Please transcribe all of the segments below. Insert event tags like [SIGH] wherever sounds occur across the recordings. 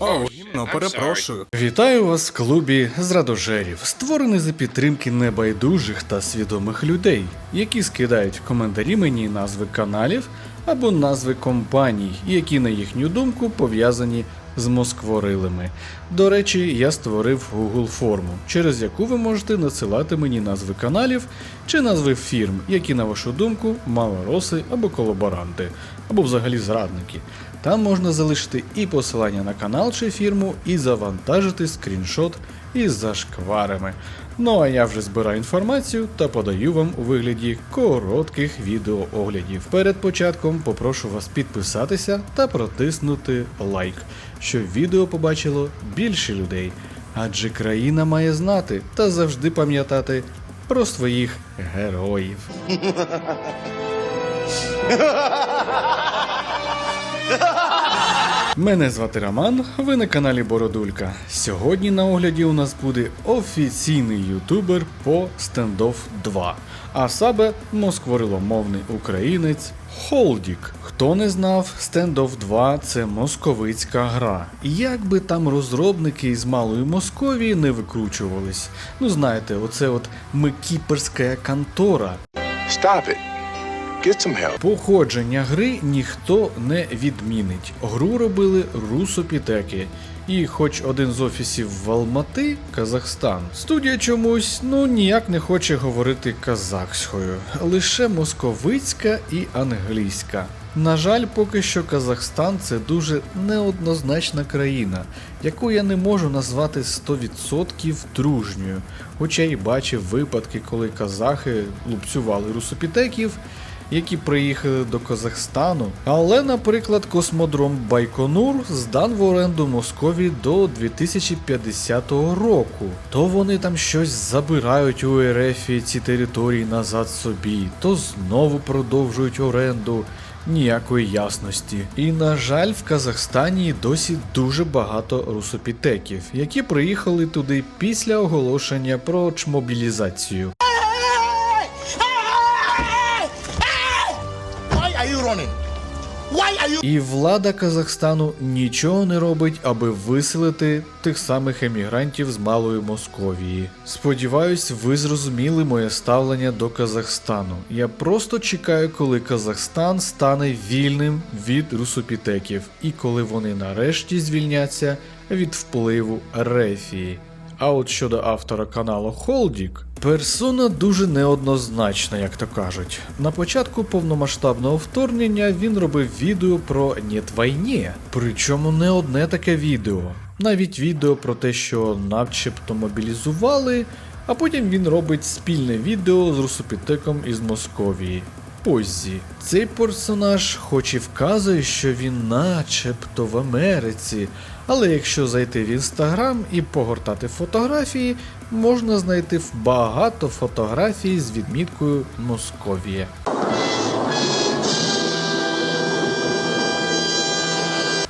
О, гімно, перепрошую. Вітаю вас в клубі зрадожерів, створений за підтримки небайдужих та свідомих людей, які скидають в коментарі мені назви каналів або назви компаній, які, на їхню думку, пов'язані з москворилами. До речі, я створив Google форму, через яку ви можете надсилати мені назви каналів чи назви фірм, які, на вашу думку, малороси або колаборанти, або взагалі зрадники. Там можна залишити і посилання на канал чи фірму, і завантажити скріншот із зашкварами. Ну а я вже збираю інформацію та подаю вам у вигляді коротких відеооглядів. Перед початком попрошу вас підписатися та протиснути лайк, щоб відео побачило більше людей. Адже країна має знати та завжди пам'ятати про своїх героїв. [LAUGHS] Мене звати Роман, ви на каналі Бородулька. Сьогодні на огляді у нас буде офіційний ютубер по Standoff 2, а саме москвориломовний українець Холдік. Хто не знав, Standoff 2 це московицька гра. Як би там розробники із малої Московії не викручувались. Ну знаєте, оце от микіперська контора. Stop it. Get some help. Походження гри ніхто не відмінить. Гру робили русопітеки. І хоч один з офісів в Алмати, Казахстан, студія чомусь ну ніяк не хоче говорити казахською, лише московицька і англійська. На жаль, поки що Казахстан це дуже неоднозначна країна, яку я не можу назвати 100% дружньою. Хоча й бачив випадки, коли казахи лупцювали русопітеків, які приїхали до Казахстану. Але, наприклад, космодром Байконур здан в оренду Москові до 2050 року. То вони там щось забирають у РФ ці території назад собі, то знову продовжують оренду. Ніякої ясності. І на жаль, в Казахстані досі дуже багато русопітеків, які приїхали туди після оголошення про чмобілізацію. І влада Казахстану нічого не робить, аби виселити тих самих емігрантів з Малої Московії. Сподіваюсь, ви зрозуміли моє ставлення до Казахстану. Я просто чекаю, коли Казахстан стане вільним від русопітеків, і коли вони нарешті звільняться від впливу Рефії. А от щодо автора каналу Холдік, персона дуже неоднозначна, як то кажуть. На початку повномасштабного вторгнення він робив відео про «Нєт війні», причому не одне таке відео. Навіть відео про те, що начебто мобілізували, а потім він робить спільне відео з русопітеком із Московії. Поззі. Цей персонаж хоч і вказує, що він начебто в Америці, але якщо зайти в інстаграм і погортати фотографії, можна знайти багато фотографій з відміткою Московія.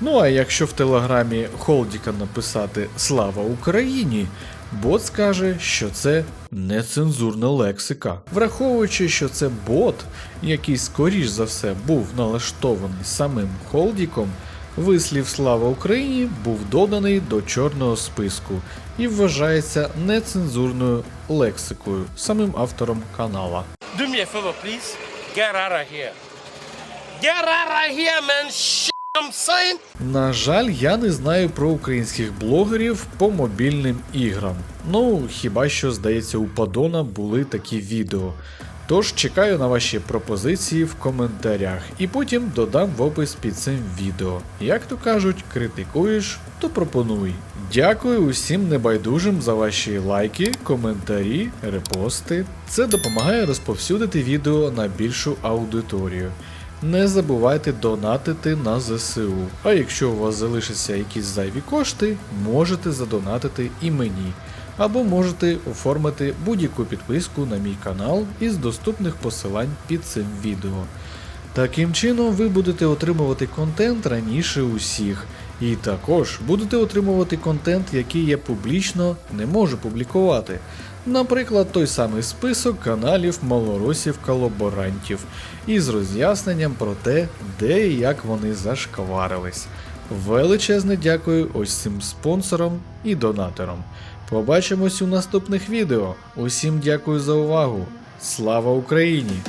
Ну а якщо в телеграмі Холдіка написати Слава Україні, бот скаже, що це нецензурна лексика. Враховуючи, що це бот, який скоріш за все був налаштований самим Холдіком, вислів Слава Україні був доданий до чорного списку і вважається нецензурною лексикою самим автором канала. Do me a favor, please. Get out of here. Get out of here, man. На жаль, я не знаю про українських блогерів по мобільним іграм. Ну, хіба що, здається, у Падона були такі відео. Тож чекаю на ваші пропозиції в коментарях і потім додам в опис під цим відео. Як то кажуть, критикуєш, то пропонуй. Дякую усім небайдужим за ваші лайки, коментарі, репости. Це допомагає розповсюдити відео на більшу аудиторію. Не забувайте донатити на ЗСУ. А якщо у вас залишаться якісь зайві кошти, можете задонатити і мені. Або можете оформити будь-яку підписку на мій канал із доступних посилань під цим відео. Таким чином ви будете отримувати контент раніше усіх, і також будете отримувати контент, який я публічно не можу публікувати. Наприклад, той самий список каналів малоросів-колаборантів із роз'ясненням про те, де і як вони зашкварились. Величезне дякую ось цим спонсорам і донаторам. Побачимось у наступних відео. Усім дякую за увагу. Слава Україні!